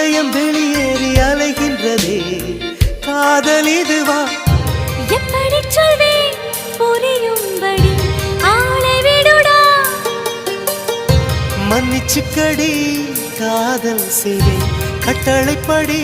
இதயம் வெளியேறி அலைகின்றதே. காதல் இதுவா? எப்படி சொல்வேன்? புரியும்படி ஆளை விடுடா. காதல் செய்வேன். கட்டளைப்படி.